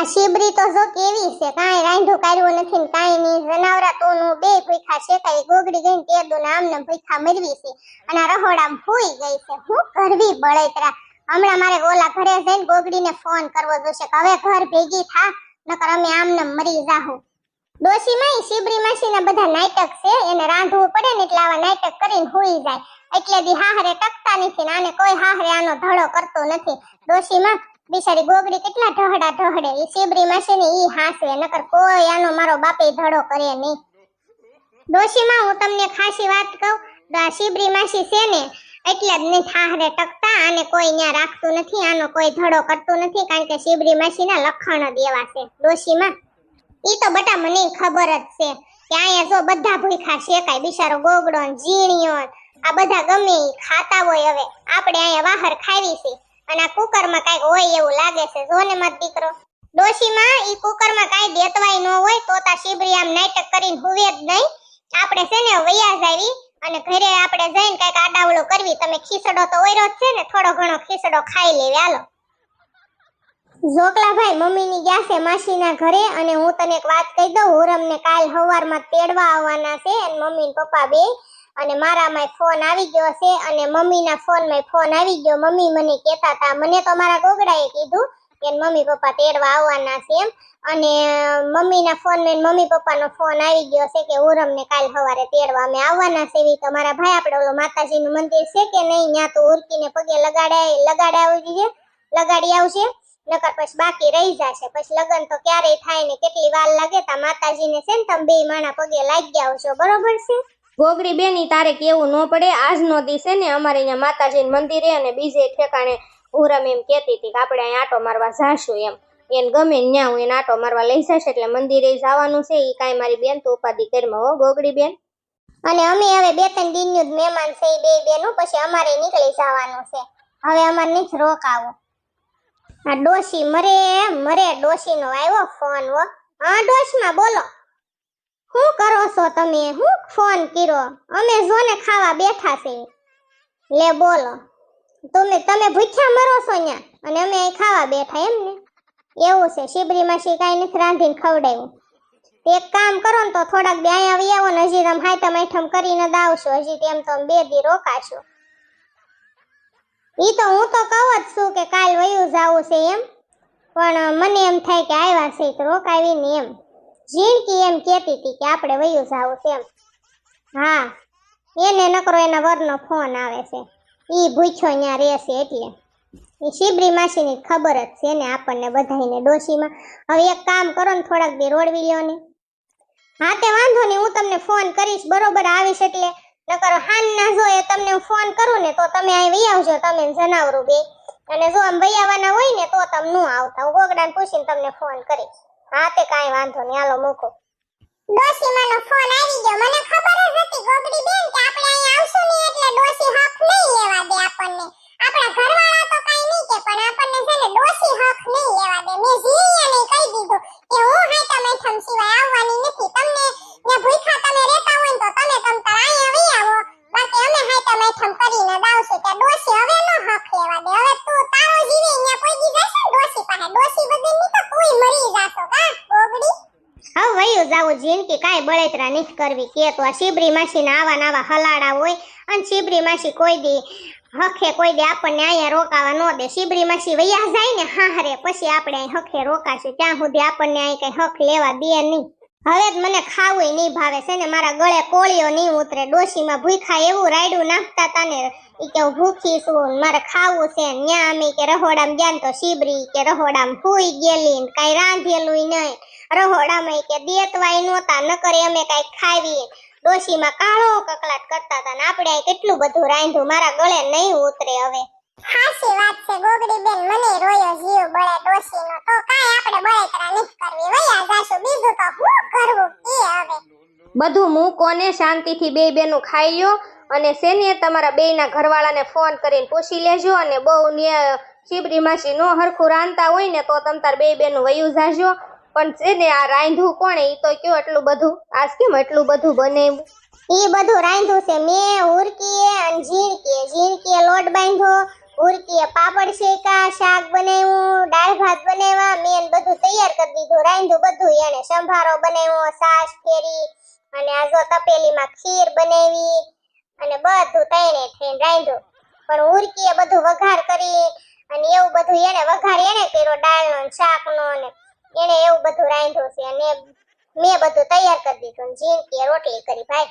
આ શીબરી તો જો કેવી છે, કાંઈ રાંધું કાઢ્યું નથી કાંઈ નહીં. જનાવરા તો નું બે ભૂખા શેકાઈ ગોગડી ગઈ તે દો આમને ભૂખા મરવી છે. અને આ ફૂઈ ગઈ છે. હું કરવી બળેતરા? હમણાં મારે ઓલા ઘરે જઈને ગોગડીને ફોન કરવો જોશે કે હવે ઘર ભેગી થા, નકર અમે આમને મરી જાહું. ડોશીમાં શીબરી માસીના બધા નાટક છે, એને રાંધવું પડે ને એટલે આવા નાટક કરીને હોઈ જાય. એટલે દી હાહરે ટકતા નથી ને આને કોઈ હાહરે આનો ધડો કરતો નથી. ડોશીમાં બિચારી ગોગડી કેટલા ઢહડા ઢહડે, ઈ છે ને ઈ હાસે નકર કોઈ આનો મારો બાપે ધડો કરે નહીં. ડોશીમાં હું તમને ખાસી વાત કહું, તો આ શીબરી માસી છે ને, એટલે જ નહીં થાહરે ટકતા અને કોઈ ન્યા રાખતું નથી, આનો કોઈ ધડો કરતું નથી, કારણ કે શીબરી માસીના લખણ જ એવા છે, ડોશીમાં. ઈ તો બટા મને ખબર જ છે કે અહીંયા જો બધા ભૂખા શેકાય બિચારો ગોગડો ને આ બધા ગમે ખાતા હોય હવે, આપણે અહીંયા વાહર ખાવી છે. અને આ કુકરમાં કાંઈક હોય એવું લાગે છે. જો ને મત દીકરો. ડોશીમાં, ઈ કુકરમાં કાંઈ દેતવાય ન હોય તો તા શીબરી આમ નાટક કરીને હુવે જ નહીં. આપણે છે ને વૈયા જાવી અને ઘરે આપણે જઈને કાંઈક આડાવડું કરવી. તમે ખીસડો તો ઓયરો જ છે ને, થોડો ઘણો ખીસડો ખાઈ લેવી. હાલો. જોકલાભાઈ મમ્મીની ગયા છે માસીના ઘરે અને હું તને એક વાત કહી દઉં. હુરમને કાલ સવારમાં તેડવા આવવાના છે અને મમ્મી પપ્પા બે અને મારામાં ફોન આવી ગયો છે અને મમ્મીના ફોનમાં ફોન આવી ગયો. મમ્મી મને કહેતા હતા, મને તો મારા ગોગડાએ કીધું કે મમ્મી પપ્પા તેડવા આવવાના છે એમ. અને મમ્મીના ફોનમાં મમ્મી પપ્પાનો ફોન આવી ગયો છે કે ઉરમને કાલ સવારે તેડવા અમે આવવાના છે. એવી તમારા મારા ભાઈ આપણે ઓલો માતાજીનું મંદિર છે કે નહીં, ત્યાં તો ઉરકીને પગે લગાડે લગાડે આવી છે લગાડી આવશે નકર પછી બાકી રહી જશે. પછી લગન તો ક્યારેય થાય ને કેટલી વાર લાગે તા માતાજીને છે ને તમે બે માણા પગે લાગી આવશો બરોબર છે? ગોગડી બેની તારે કેવું ન પડે? આજનો દિવસે ને અમારે અહીંયા માતાજીનું મંદિરે અને બીજે ઠેકાણે ઉરમ એમ કહેતી હતી કે આપણે અહીંયા આટો મારવા જાશું એમ. એને ગમે ત્યાં હું એને આટો મારવા લઈ જશે એટલે મંદિરે જવાનું છે. એ કાંઈ મારી બેન તો ઉપાધિ કરીમાં હો, ગોગડી બેન. અને અમે હવે બે ત્રણ દિનનું જ મહેમાન છે એ બે બેનું, પછી અમારે નીકળી જવાનું છે. હવે અમારે નથી રોકાવું. આ ડોશી મરે મરે ડોશીનો આવ્યો ફોન હો. હા, ડોશમાં બોલો. છો તમે? હું ફોન કર્યો. અમે જોને ખાવા બેઠા છે. લે બોલો. તમે તમે ભૂખ્યા મરો છો ન્યા. અને અમે અહીં ખાવા બેઠા એમ ને? એવું છે. શિબરી માસી કાંઈ નથી રાંધીને ખવડાવ્યું એક કામ કરો ને તો થોડાક બે અહીંયા આવી આવો ને હજી તમે હાઈટમ આઈટમ કરીને જ હજી તેમ તો બે દી રોકાશો. ઈ તો હું તો કહું જ છું કે કાલ વયું જાવું છે એમ. પણ મને એમ થાય કે આવ્યા છે તો રોકાવી ને એમ. ઝીણકી એમ કહેતી હતી કે આપણે વયું જાવું છે એમ. હા, એને નકરો એના વરનો ફોન આવે છે. એ ભૂખ્યો ત્યાં રહેશે એટલે. એ શિબરી માસીની ખબર જ છે ને આપણને બધાઈને ડોશીમાં. હવે એક કામ કરો ને થોડાક બે રોડવી લ્યો ને. હા, તે વાંધો નહીં, હું તમને ફોન કરીશ, બરોબર? આવીશ એટલે નકર હાન ના જો એ તમને હું ફોન કરું ને તો તમે અહીં વહી આવજો, તમે જણાવરું બે. અને જો આમ વહી આવવાના હોય ને તો તમે ન આવતા. હું ગોગડાને પૂછીને તમને ફોન કરીશ. હા તે કાઈ વાંધો નહીં. હાલો, મૂકો. ડોશીમાનો ફોન આવી ગયો. મને ખબર જ હતી, ગોગડી બેન, કે આપણે અહીં આવશું નહીં એટલે ડોસી હક નહીં લેવા દે આપણને. આપણા ઘરવાળા તો કાઈ નહીં કે, પણ આપણને છે ને ડોસી હક નહીં લેવા દે. મેં જીયાને કહી દીધું કે હું હાઈટા મેઠમ સિવાય આવવાની નથી. તમને ને ભૂખા તમે રહેતા હોય તો તમે તમ તાર અહીંયા આવી આવો. બાકી અમે હાઈટા મેઠમ કરીને જ ડોસી ત્યાં ડોશી હવે નો હક લેવા દે હવે તું તારો જીવે અહીંયા કોઈ દી જશે ને ડોશી પાસે ડોશી વગરની તો તુંય મરી જાશો કા ગોગડી હવે વયું જાવું જિંદગી કાંઈ બળેતરા નથી કરવી. કે તો શિબરી માસીના આવા નાવા હલાડા હોય અને શિબરી માસી કોઈ દી હખે કોઈ દે આપણને અહીંયા રોકાવા ન દે. શિબરી માસી વૈયા જાય ને હાહરે પછી આપણે અહીં હખે રોકાશે. ત્યાં સુધી આપણને અહીં કઈ હક લેવા દે નહીં. હવે જ મને ખાવું નહીં ભાવે છે ને, મારા ગળે કોળીઓ નહીં ઉતરે. ડોશીમાં ભૂખા એવું રાયડું નાખતા તા ને એ કે હું ભૂખી છું મારે ખાવું છે ન્યા અમે કે રહોડામાં ગયા તો શિબરી કે રહોડામાં ભૂઈ ગયેલી કાંઈ રાંધેલું નહીં. રહોડામાં કે દેતવાય નહોતા કરે અમે કાંઈ ખાવીએ ડોશીમાં કાળો કકલાટ કરતા હતા ને આપણે અહીં કેટલું બધું રાંધ્યું મારા ગળે નહીં ઉતરે હવે. હાસી વાત છે ગોગડી બેન મને રોયો જીવ બળે ડોશીનો. તો કાંઈ આપણે બળેતરા નહીં કરવી. વયા જાશું બીજું તો હું કરવું? કે હવે. બધું મૂકોને શાંતિથી બે બેનું ખાઈ લ્યો અને સેને તમારા બેયના ઘરવાળાને ફોન કરીને પૂછી લેજો અને બહુ ને શિબરી માસી નો હરખું રાંધતા હોય ને તો તમ તાર બે બેનું વયું જાજો. પણ છે ને આ રાંધું કોણે? ઈ તો કયો એટલું બધું? આજ કેમ એટલું બધું બનાવ્યું? ઈ બધું રાંધું છે. મેં ઉરકીએ અને ઝીણકીએ. ઝીણકીએ લોટ બાંધ્યો, ઉરકીએ પાપડ શેકા શાક બનાવ્યું, દાળ ભાત બનાવ્યા. મેં બધું તૈયાર કરી દીધું. રાંધું બધું એને સંભારો બનાવ્યો સાસ ફેરી, અને આ જો તપેલીમાં ખીર બનાવી, અને બધું તૈણે થઈને રાંધ્યું. પણ ઉરકીએ બધું વઘાર કરી, અને એવું બધું એને વઘાર એને કર્યો, દાળનો શાકનો ને એને એવું બધું રાંધ્યું છે અને મેં બધું તૈયાર કરી દીધું ને કે રોટલી કરી ભાઈ.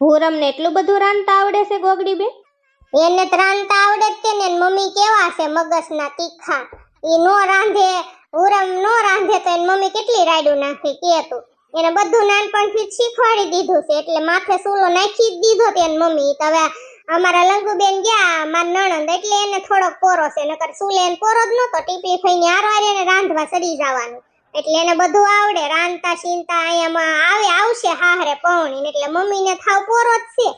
હુરમને એટલું બધું રાંધતા આવડે છે ગોગડી બેન? એને તો રાંધતા આવડે જ છે ને મમ્મી કેવા છે મગજના તીખા. એ નો રાંધે હુરમ નો રાંધે તો એની મમ્મી કેટલી રાયડું નાખી કે તું. એને બધું નાનપણથી જ શીખવાડી દીધું છે એટલે માથે સૂલો નાખી જ દીધો તેની મમ્મી તો હવે અમારા લંગુબેન ગયા, મારા નણંદ એટલે એને થોડોક પોરો છે, નકર સૂલે એને પોરો જ નતો ટીપી ફઈને હારવાર એને રાંધવા સડી જવાનું. એટલે એને બધું આવડે, રાંધતા સીનતા અહીંયામાં આવે, આવશે હાહરે પૌણી એટલે મમ્મીને થાવ પોરો જ છે,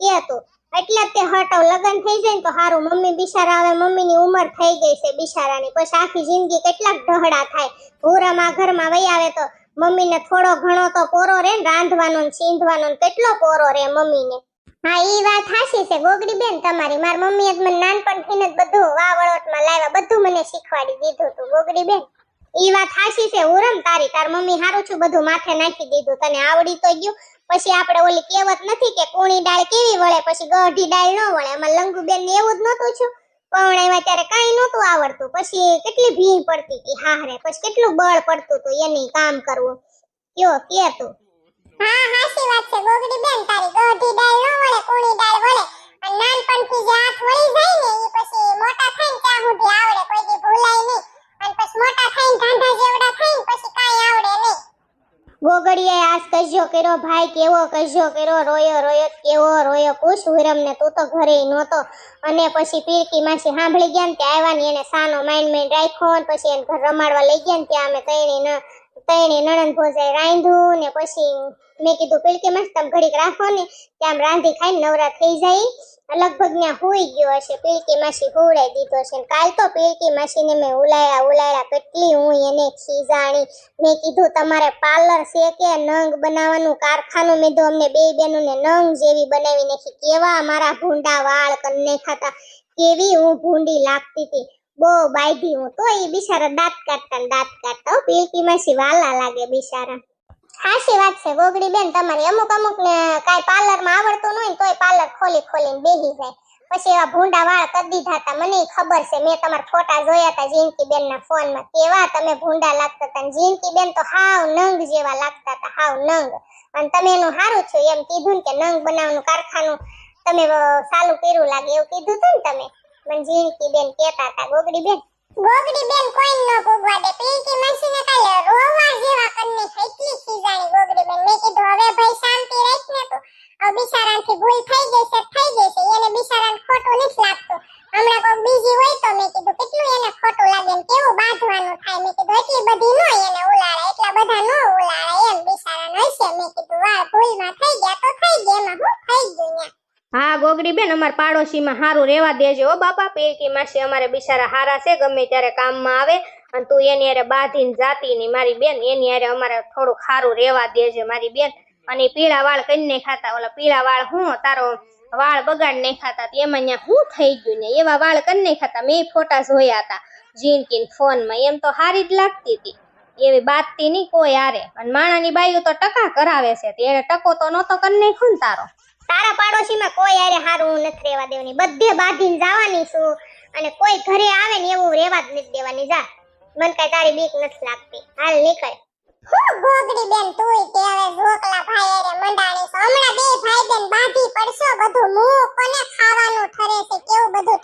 એ તો. એટલે તે હટાવ લગન થઈ જાય ને તો હારું, મમ્મી બિચારા હવે મમ્મીની ઉંમર થઈ ગઈ છે બિચારાની, પછી આખી જિંદગી કેટલાક ઢહડા થાય. ભૂરામાં ઘરમાં વહી આવે તો મમ્મીને થોડો ઘણો તો પોરો રે ને, રાંધવાનો ને સીંધવાનો કેટલો પોરો રે મમ્મીને. હા, ઈ વાત હાસી છે. ગોગડી બેન તમારી, માર મમ્મીએ મને નાનપણથી જ બધું વાવળોટમાં લાવ્યા, બધું મને શીખવાડી દીધું તું ગોગડી બેન ઈ વાત હાસી છે ઉરમ તારી, તાર મમ્મી હારું છું, બધું માથે નાખી દીધું, તને આવડી તો ગયું. પછી આપણે ઓલી કહેવત નથી કે કોણી ડાળ કેવી વળે, પછી ગઢી ડાળ ન વળે. એમાં લંગુબેન ને એવું જ નહોતું છું. પણ એમાં ત્યારે કાંઈ નહોતું આવડતું. પછી કેટલી ભીણ પડતી હતી હાહરે પછી કેટલું બળ પડતું હતું એની કામ કરવું. કયો, કે તું? હા હાચી વાત છે. ગોગડી બેન, તારી ગોઢી ડાળ નો વળે, કૂણી ડાળ વળે. અને નાનપણથી જે હાથ વળી જાય ને એ પછી મોટા થઈને ત્યાં સુધી આવડે. કોઈ દી ભૂલાય નહીં. અને પછી મોટા થઈને ઢાંઢા જેવડા થઈને પછી કાંઈ આવડે નહીં. ગોગડીએ આજ કજ્યો કર્યો, ભાઈ કેવો કજ્યો કર્યો, રોયો રોયો, કેવો રોયો, કુશ હુરમ ને તું તો ઘરે નહોતો. અને પછી પીરકી માસી સાંભળી ગયા ને, ત્યાં આવ્યા ને, એને સાનો માઇન્ડ માઇન્ડ રાખ્યો પછી એને ઘર રમાડવા લઈ ગયા ને, ત્યાં અમે કઈ ન તૈણી નણંદ ભોજાઈ રાંધ્યું ને પછી મેં કીધું પીરકી માસી તમે ઘડીક રાખો ને ત્યાં આમ રાંધી ખાઈને નવરા થઈ જાય. લગભગ ત્યાં હોઈ ગયો હશે. પીળકી માસી હોવડાઈ દીધો છે. કાલ તો પીળકી માસીને મેં ઉલાયા ઉલાયા કેટલી હું એને ખીજાણી મેં કીધું, તમારે પાર્લર છે કે નંગ બનાવવાનું? કારખાનું મેં તો અમને બે બહેનોને નંગ જેવી બનાવી નાખી. કેવા મારા ભૂંડા વાળ કન્ને ખાતા. કેવી હું ભૂંડી લાગતી હતી. બહુ બાયધી હું. તો એ બિચારા દાંત કાઢતા ને દાંત કાઢતા. હો, પીળકી માસી વાલા લાગે બિચારા. હાચી વાત છે ગોગડી બેન તમારી અમુક અમુક ને કાંઈ પાર્લરમાં આવડતું ન હોય ને તોય પાર્લર ખોલી ખોલીને બેહી જાય. પછી એવા ભૂંડા વાળ કરી દીધા હતા. મને ખબર છે, મેં તમારા ફોટા જોયા હતા જીનકી બેન ના ફોનમાં કેવા તમે ભૂંડા લાગતા હતા જીનકી બેન તો હાવ નંગ જેવા લાગતા હતા, હાવ નંગ. અને તમે એનું સારું છું એમ કીધું ને કે નંગ બનાવવાનું કારખાનું તમે ચાલુ કર્યું લાગે એવું કીધું હતું ને તમે? મને જીનકી બેન કહેતા હતા, ગોગડી બેન. ગોગડી બેન કોઈ ન ભોગવા દે. પીકી માસીને કાલે રોવા જેવા કન્ને એટલી ખીજાણી ગોગડી બેન. મેં કીધું, હવે ભાઈ શાંતિ રાખ ને તો. હવે બિચારાથી ભૂલ થઈ ગઈ થઈ ગઈ એને બિચારાને ખોટું નથી લાગતું. હમણાં કોઈ બીજી હોય તો મેં કીધું, કેટલું એને ખોટું લાગે ને કેવું બાંધવાનું થાય? મેં કીધું, એટલી બધી નો એને ઉલાળે, એટલા બધા નો ઉલાળે. એમ બિચારાને હશે. મેં કીધું વાળ ભૂલમાં થઈ ગયા તો થઈ ગયા, એમાં હું થઈ ગયું ન્યા? હા, ગોગડી બેન, અમારા પાડોશીમાં સારું રહેવા દેજો હો બાપા. પીરકી માસી અમારે બિચારા હારા છે, ગમે ત્યારે કામમાં આવે. અને તું એની હારે બાંધીને જાતી નહીં. મારી બેન, એની હારે અમારે થોડુંક સારું રહેવા દેજે, મારી બેન. અને પીળા વાળ કઈ નહીં ખાતા? ઓલા પીળા વાળ હું, તારો વાળ બગાડ નહીં ખાતા એમાં અહીંયા શું થઈ ગયું ને? એવા વાળ કઈ નહીં ખાતા? મેં ફોટા જોયા હતા જીનકીન ફોનમાં. એમ તો હારી જ લાગતી હતી. એવી બાતતી નહીં કોઈ હારે. અને માણાની બાયું તો ટકા કરાવે છે. એને ટકો તો નહોતો કરી નાખ્યો ને તારો. તારા પાડોશીમાં કોઈ હારે હારું નથી રહેવા દેવાની. બધે બાંધીને જવાની છું. અને કોઈ ઘરે આવે ને એવું રહેવા જ નથી દેવાની. જા. મને કઈ તારી બીક નથી લાગતી. હાલ નીકળ. હું ગોગડી બેન હમણાં બે ભાઈ બાંધી ખાવાનું ઠરે છે? કેવું બધું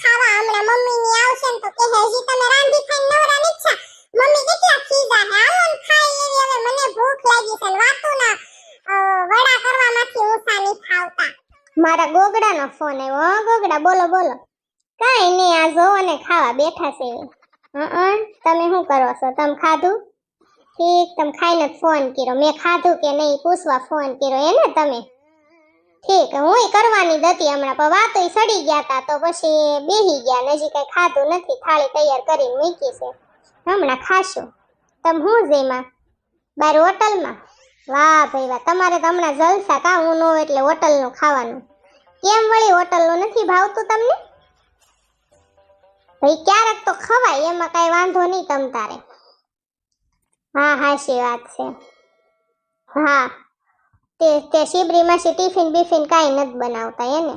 ખાવા હમણાં મમ્મી ની આવશે તો કે હજી તમે રાંધી ખાઈને નવરા નથી છા મમ્મી કેટલા ખીજા હે હાલો ને ખાઈ એવી હવે મને ભૂખ લાગી છે ને વાતું ના અ, વડા કરવામાંથી ઊંચા નહીં ખાવતા મારા ગોગડાનો ફોન આવ્યો. હા, ગોગડા, બોલો બોલો. કાંઈ નહીં, આ જોવો ને ખાવા બેઠા છે. હં તમે શું કરો છો? તમે ખાધું? ઠીક, તમે ખાઈને ફોન કર્યો. મેં ખાધું કે નહીં, પૂછવા ફોન કર્યો એને તમે? ઠીક હું કરવાની જ હતી હમણાં, પણ વાતો સડી ગયા તા, તો પછી બેહી ગયા ને હજી કઈ ખાધું નથી. થાળી તૈયાર કરીને મૂકી છે. હમણાં ખાશું. તમે શું જેમાં બાર હોટલમાં? વાહ, ભાઈ વાહ. તમારે તો હમણાં જલસા કા હું નો એટલે હોટલનું ખાવાનું. કેમ વળી હોટલનું નથી ભાવતું તમને? ભાઈ, ક્યારેક તો ખવાય, એમાં કાંઈ વાંધો નહીં તમ તારે. હા, હાશી વાત છે. હા, તે તે શિબરીમાં માસી ટિફિન બિફિન કાંઈ નથી બનાવતા એને.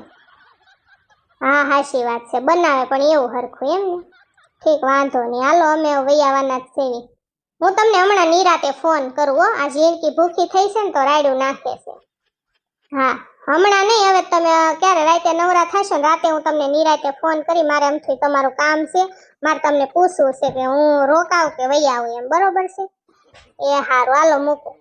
હા, હાશી વાત છે. બનાવે પણ એવું હરખું એમ ને. ઠીક, વાંધો નહીં. હાલો, અમે વૈયાવાના જ સેવી હું તમને હમણાં નિરાતે ફોન કરું, હો. આ જીણકી ભૂખી થઈ છે ને તો રાયડું નાખે છે. હા. હમણાં નહીં, હવે તમે ક્યારે રાતે નવરા થશો ને રાતે હું તમને નિરાતે ફોન કરી, મારે એમથી તમારું કામ છે, મારે તમને પૂછવું છે કે હું રોકાવ કે વહી આવું એમ, બરોબર છે? એ હારું, હાલો મૂકો.